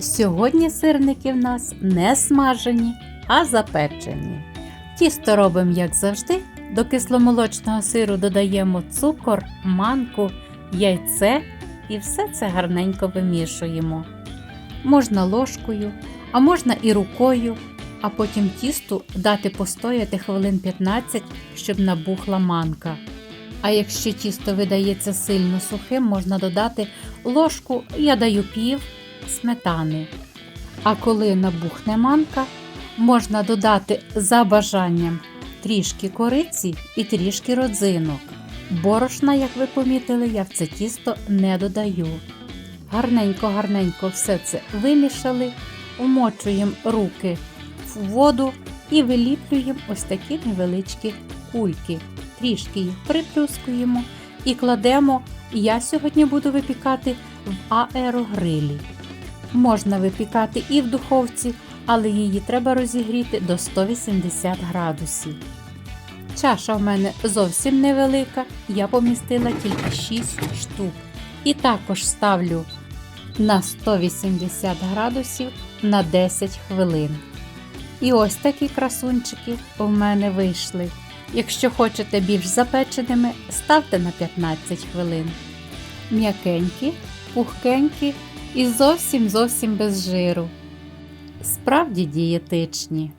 Сьогодні сирники в нас не смажені, а запечені. Тісто робимо, як завжди. До кисломолочного сиру додаємо цукор, манку, яйце і все це гарненько вимішуємо. Можна ложкою, а можна і рукою, а потім тісту дати постояти хвилин 15, щоб набухла манка. А якщо тісто видається сильно сухим, можна додати ложку, я даю пів сметани. А коли набухне манка, можна додати за бажанням трішки кориці і трішки родзинок. Борошна, як ви помітили, я в це тісто не додаю. Гарненько-гарненько все це вимішали, умочуємо руки в воду і виліплюємо ось такі невеличкі кульки. Трішки їх приплюскуємо і кладемо. Я сьогодні буду випікати в аерогрилі. Можна випікати і в духовці, але її треба розігріти до 180 градусів. Чаша в мене зовсім невелика, я помістила тільки 6 штук. І також ставлю на 180 градусів на 10 хвилин. І ось такі красунчики у мене вийшли. Якщо хочете більш запеченими, ставте на 15 хвилин. М'якенькі, пухкенькі і зовсім зовсім без жиру. Справді дієтичні.